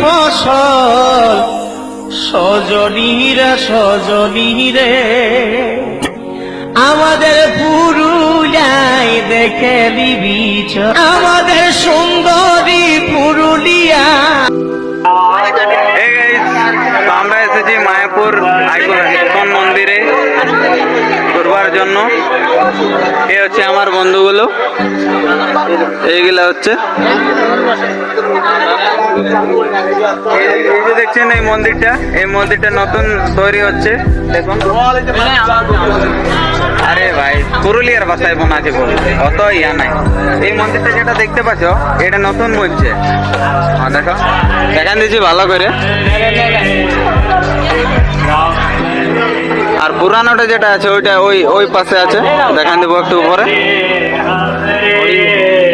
ফসল সজনীরা সজনীরে আমাদের পুরুলিয়ায় দেখে দিবি আমাদের সুন্দরী পুরুলিয়া। আমরা এসেছি মায়াপুর মন্দিরে। ঘুরবার জন্য। এ হচ্ছে আমার বন্ধুগুলো। এইগুলা হচ্ছে। এই যে দেখছেন এই মন্দিরটা। এই মন্দিরটা নতুন তৈরি হচ্ছে। দেখুন। আরে ভাই পুরুলিয়ার ভাষায় বোনাছে বল অত ইয়া নাই। এই মন্দিরটা যেটা দেখতে পাচ্ছ এটা নতুন বলছে। হ্যাঁ, দেখো। দেখান দিচ্ছি ভালো করে। পুরানোটা যেটা আছে, ওইটা ওই ওই পাশে আছে। দেখান দিব একটু উপরে।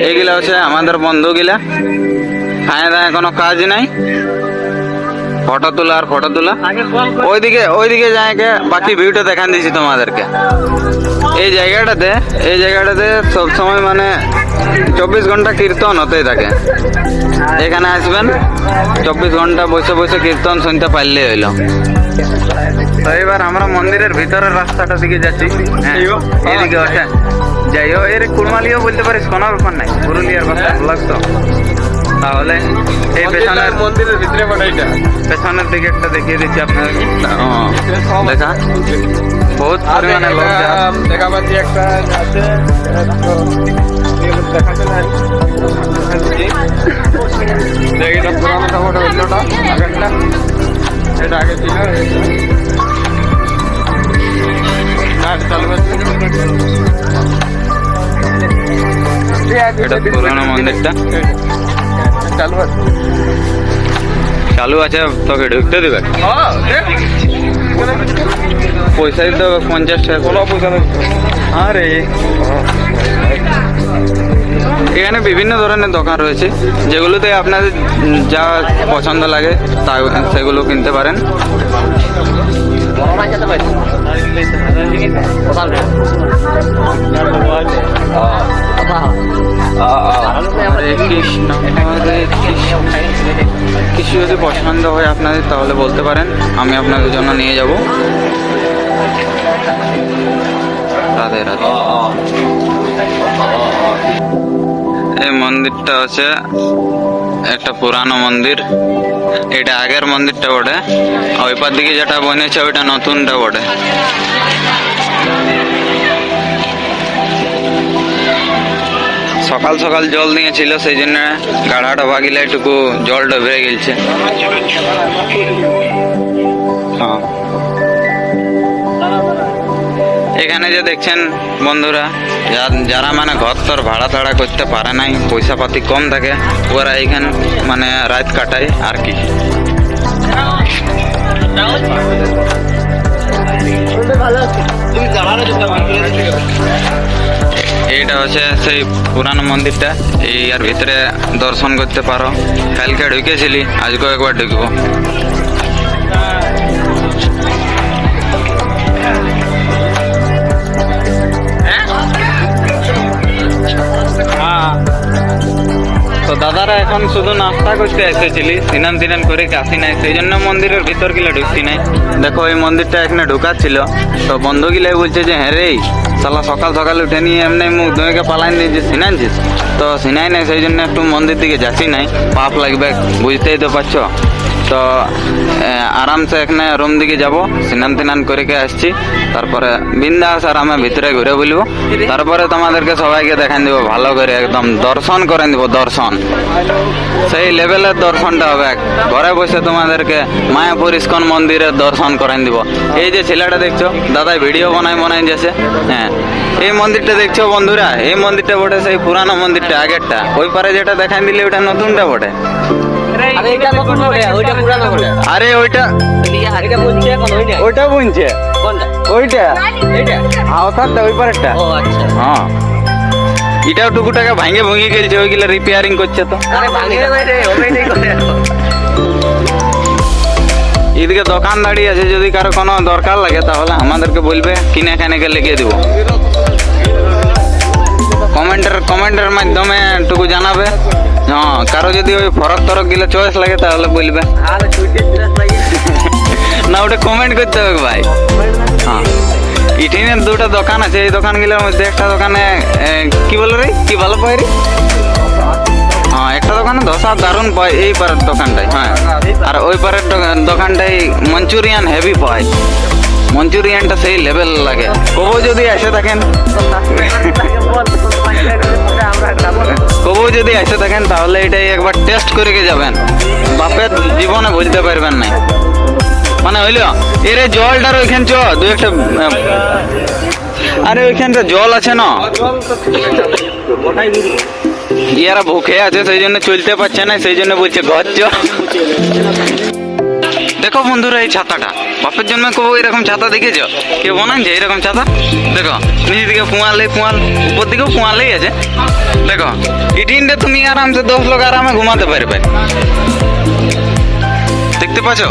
এইগুলা হচ্ছে আমাদের বন্ধুগুলা। খায় দায় কোনো কাজ নাই। ফটো তোলা আর ফটো তোলা। ওইদিকে ওইদিকে জায়গা বাকি ভিউটা দেখান দিয়েছি তোমাদেরকে। এই জায়গাটাতে এই জায়গাটাতে সবসময় মানে চব্বিশ ঘণ্টা কীর্তন হতেই থাকে। এখানে আসবেন, চব্বিশ ঘণ্টা বসে বসে কীর্তন শুনতে পারলেই হইল। তো এবার আমরা মন্দিরের ভিতরের রাস্তাটা দিকে যাচ্ছি হ্যাঁ এদিকে ওঠে যাই হোক এর কুড়মালিও বলতে পারিস কোনো ব্যাপার নাই পুরুলিয়ার কথা ব্লগ তো তাহলে এই পেছনের মন্দিরের ভিতরে বানাইটা পেছনের দিকে একটা দেখিয়ে দিচ্ছি আপনাদেরকে ও, দেখা বহুত পরিমাণে লোক দেখা পাচ্ছি একটা আছে দেখি এটা পুরানো অন্যটা আগেরটা এটা আগে ছিল এটা পুরোনো মন্দিরটা। চালু আছে চালু আছে তোকে ঢুকতে দেবে। পয়সা দিতে হবে, পঞ্চাশ টাকা পয়সা আরে। এখানে বিভিন্ন ধরনের দোকান রয়েছে, যেগুলোতে আপনাদের যা পছন্দ লাগে, তা সেগুলো কিনতে পারেন। আপনাদের তাহলে বলতে পারেন, আমি আপনাদের জন্য নিয়ে যাব। রাধে রাধে। এই মন্দিরটা আছে একটা পুরানো মন্দির। এটা আগের মন্দিরটা বটে। আর ওই পার দিকে যেটা বনেছে, ওইটা নতুনটা বটে। সকাল সকাল জল দিয়েছিল সেই জন্য গাড়াটা ভাগিলে একটুকু জলটা বেড়ে গেছে হ্যাঁ। এখানে যে দেখছেন বন্ধুরা যারা মানে ঘর তোর ভাড়া টাড়া করতে পারে নাই, পয়সা পাতি কম থাকে, ওরা এখানে মানে রাত কাটায় আর কি এইটা হচ্ছে সেই পুরানো মন্দিরটা। এই আর ভিতরে দর্শন করতে পারো। কালকে ঢুকেছিলি, আজকেও একবার ঢুকবো। তো দাদারা এখন শুধু নাস্তা করতে এসেছিলি, সিনান তিনান করে আসি নাই, সেই জন্য মন্দিরের ভিতর গিলা ঢুকছি নাই। দেখো, এই মন্দিরটা এখানে ঢুকাচ্ছিল। তো বন্ধু গিলাই বলছে যে হ্যাঁ রে সালা সকাল সকাল উঠে নিয়ে এমনি মুখ ধুয়েকে পালাই নিয়ে যে সিনানছিস? তো সিনাই নাই, সেই জন্য একটু মন্দির দিকে যাচ্ছি নাই। পাপ লাগবে, বুঝতেই তো পারছ। তো আরামসে এখানে রুম দিকে যাব। স্নান তিনান করে আসছি। তারপরে বিন্দাস আরামে ভিতরে ঘুরে বলব। তারপরে তোমাদেরকে সবাইকে দেখান দিব, ভালো করে একদম দর্শন করে দিব, দর্শন। সেই লেভেলের দর্শনটা হবে ঘরে বসে তোমাদেরকে মায়াপুর ইস্কন মন্দিরের দর্শন করেন দিব। এই যে ছেলেটা দেখছ, দাদা ভিডিও বানাই বানাই যাচ্ছে। হ্যাঁ এই মন্দিরটা দেখছ বন্ধুরা? এই মন্দিরটা বটে, সেই পুরানো মন্দিরটা আগেরটা। ওই পারে যেটা দেখাই দিলে ওটা নতুনটা বটে। আরে এটা নতুন বলে ওইটা পুরানো আরে ওইটা এটা এখন ওইটা ওইটা বুনছে। কোনটা? ওইটা। এটা অর্থাৎ ওই পারেরটা। ও আচ্ছা। হ্যাঁ। এটাও টুকুটাকে ভাঙে ভুঙে গেছে ওইগুলো রিপেয়ারিং করছে তো। আরে ভাঙে না রে ওইটাই করে। এদিকে দোকান দাঁড়িয়ে আছে যদি কারও কোনো দরকার লাগে তাহলে আমাদেরকে বলবে কিনে খানে লেগে দিব। কমেন্টের কমেন্টের মাধ্যমে টুকু জানাবে। হ্যাঁ কারও যদি ওই ফরক তরক গিলে চয়েস লাগে, তাহলে বলবে। না, ওটা কমেন্ট করতে হবে ভাই। হ্যাঁ। ইঠিনের দুটো দোকান আছে, এই দোকানগুলোর মধ্যে একটা দোকানে কি বলে রে? কি ভালো পাই রে? হ্যাঁ একটা দোকানে ধোসা দারুণ পায়, এই পারের দোকানটাই হ্যাঁ। আর ওই পারের দোকান- দোকানটাই মঞ্চুরিয়ান হেভি পায়। মঞ্চুরিয়ানটা সেই লেভেল লাগে। কবু যদি এসে থাকেন। এসে থাকেন তাহলে এটাই একবার টেস্ট করে যাবেন? বাপের জীবনে বুঝতে পারবেন না মানে হইল, এর জলটার ওইখান চ, দু একটা, আরে ওইখানটা জল আছে না? ইয়ারা ভুখে আছে, সেই জন্য চলতে পারছে না, সেই জন্য বলছে, ঘর চ। দেখো বন্ধুরা এই ছাতাটা। বাপের জন্য কেউ এরকম ছাতা দেখেছ? কেউ বানাচ্ছে এরকম ছাতা? দেখো নিচে দিকে পুয়ালে পুয়াল উপর দিকেও পুয়ালেই আছে। দেখো ইটিনটা তুমি আরামসে দশ লোক আরামে ঘুমাতে পারবে। দেখতে পাচ্ছ?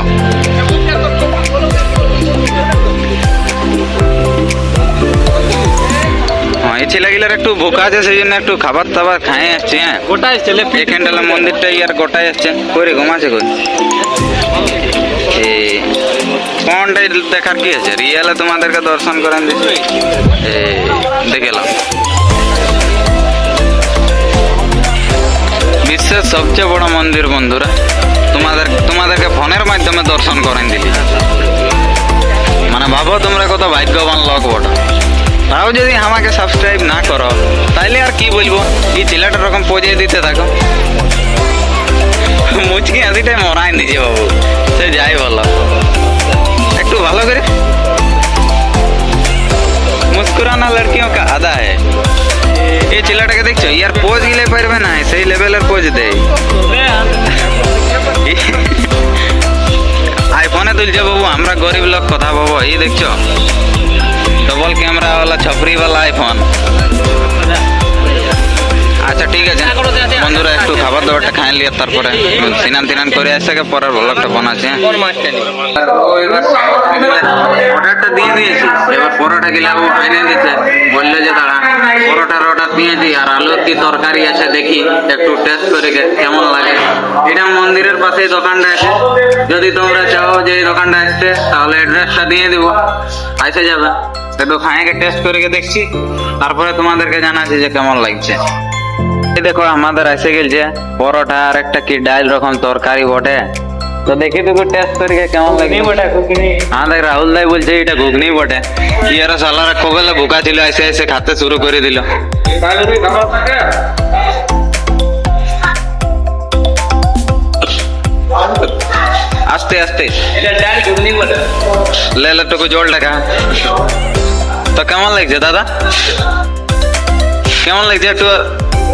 হ্যাঁ এই ছেলেগুলোর একটু বোকা আছে সেই জন্য একটু খাবার দাবার খাই আসছে হ্যাঁ। গোটাই ছেলে এখানটালে মন্দিরটা ইয়ার গোটাই আসছে কই রে ঘুমাচ্ছে কই? এই কোনটাই দেখার কি আছে? রিয়েলে তোমাদেরকে দর্শন করেন দিচ্ছি। এই দেখেলাম বিশ্বের সবচেয়ে বড় মন্দির বন্ধুরা, তোমাদের, তোমাদেরকে ফোনের মাধ্যমে দর্শন করেন দিলি। মানে ভাবো তোমরা কত ভাগ্যবান লোক বটো। তাও যদি আমাকে সাবস্ক্রাইব না করো, তাইলে আর কি বলব? এই ছেলেটার রকম পজিয়ে দিতে থাকো। মুচকি হাসিটাই মরাই নিজে বাবু। সে যাই বলো। একটু ভালো করে। মুস্কুরানা লড়কিও কা আদা হে। এই ছেলেটাকে দেখছ? ইয়ার পোজ গিলে পারবে না সেই লেভেলের পোজ দেয়। আইফোনে তুলছে বাবু, আমরা গরিব লোক কথা বাবু এই দেখছ? ডবল ক্যামেরা ছপরি বালা আইফোন আচ্ছা ঠিক আছে। বন্ধুরা, একটু খাবার দাবারটা খাই লিয়ে তারপরে সিনান তিনান করে আসছে পরের ব্লগটা বানাচ্ছে। অর্ডারটা দিয়ে দিয়েছি, এবার পরোটা গিলা ও এনে দিতে বলল যে দাঁড়া, পরোটার অর্ডার দিয়েছি আর আলুর কি তরকারি আছে দেখি, একটু টেস্ট করে কেমন লাগে। এটা মন্দিরের পাশেই দোকানটা আছে। যদি তোমরা চাও যে এই দোকানটা আসতে, তাহলে অ্যাড্রেসটা দিয়ে দিব। আসে যাবে। একটু খাইকে টেস্ট করে দেখছি, তারপরে তোমাদেরকে জানাচ্ছি যে কেমন লাগছে। দেখো আমাদের এসে গেছে পরোটা আর একটা কি ডাল রকম তরকারি বটে। তো দেখি তো টেস্ট করে কেমন লাগে। হ্যাঁ দেখ রাহুল দাই বলছে এটা ঘুগনি বটে। ইয়ারা সালারা কবেলা ভুকা ছিল এসে এসে খাতে শুরু করে দিল। আস্তে আস্তে। এটা ডাল লে লে টুকু জল টাকা তো কেমন লাগছে দাদা? কেমন লাগছে একটু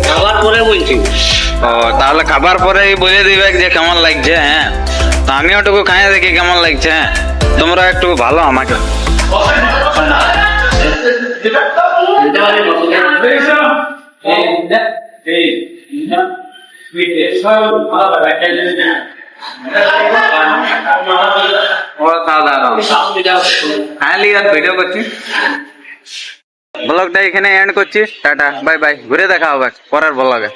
খাবার পরে বলছি। ও তাহলে খাবার পরেই বলে দিবে যে কেমন লাগছে হ্যাঁ? তো আমিও টুকু খাই দেখি কেমন লাগছে হ্যাঁ? তোমরা একটু ভালো আমাকে। ও দাদা হ্যাঁ লিয়ার ভিডিও করছি। ব্লগটা এখানে এন্ড করছি টাটা বাই বাই ঘুরে দেখা হবে পরের ব্লগে